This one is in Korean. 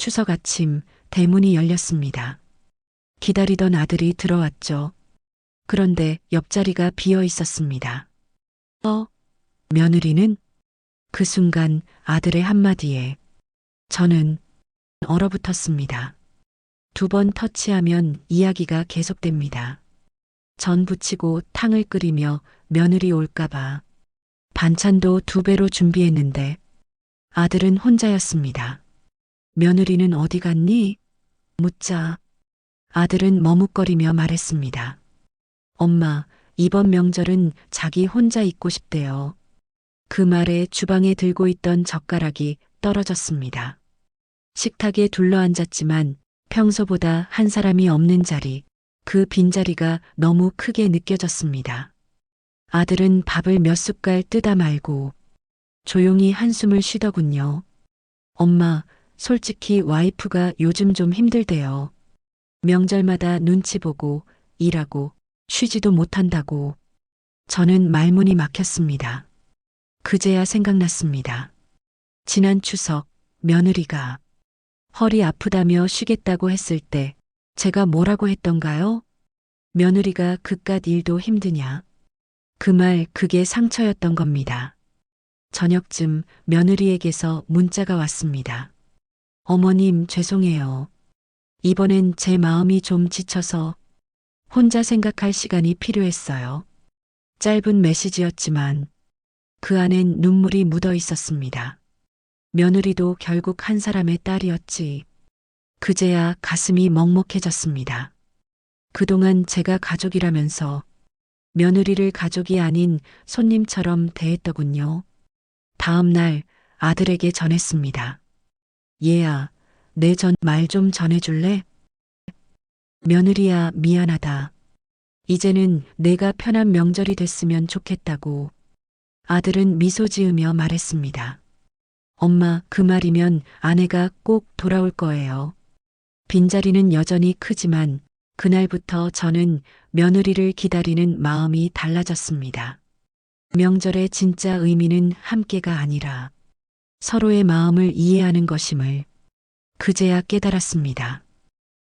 추석 아침 대문이 열렸습니다. 기다리던 아들이 들어왔죠. 그런데 옆자리가 비어 있었습니다. 어? 며느리는? 그 순간 아들의 한마디에 저는 얼어붙었습니다. 두 번 터치하면 이야기가 계속됩니다. 전 부치고 탕을 끓이며 며느리 올까봐 반찬도 두 배로 준비했는데 아들은 혼자였습니다. 며느리는 어디 갔니? 묻자 아들은 머뭇거리며 말했습니다. 엄마, 이번 명절은 자기 혼자 있고 싶대요. 그 말에 주방에 들고 있던 젓가락이 떨어졌습니다. 식탁에 둘러앉았지만 평소보다 한 사람이 없는 자리, 그 빈자리가 너무 크게 느껴졌습니다. 아들은 밥을 몇 숟갈 뜯어 말고 조용히 한숨을 쉬더군요. 엄마, 솔직히 와이프가 요즘 좀 힘들대요. 명절마다 눈치 보고 일하고 쉬지도 못한다고. 저는 말문이 막혔습니다. 그제야 생각났습니다. 지난 추석 며느리가 허리 아프다며 쉬겠다고 했을 때 제가 뭐라고 했던가요? 며느리가 그깟 일도 힘드냐? 그 말 그게 상처였던 겁니다. 저녁쯤 며느리에게서 문자가 왔습니다. 어머님 죄송해요. 이번엔 제 마음이 좀 지쳐서 혼자 생각할 시간이 필요했어요. 짧은 메시지였지만 그 안엔 눈물이 묻어 있었습니다. 며느리도 결국 한 사람의 딸이었지. 그제야 가슴이 먹먹해졌습니다. 그동안 제가 가족이라면서 며느리를 가족이 아닌 손님처럼 대했더군요. 다음 날 아들에게 전했습니다. 얘야, 내 전 말 좀 전해줄래? 며느리야, 미안하다. 이제는 내가 편한 명절이 됐으면 좋겠다고. 아들은 미소 지으며 말했습니다. 엄마, 그 말이면 아내가 꼭 돌아올 거예요. 빈자리는 여전히 크지만 그날부터 저는 며느리를 기다리는 마음이 달라졌습니다. 명절의 진짜 의미는 함께가 아니라 서로의 마음을 이해하는 것임을 그제야 깨달았습니다.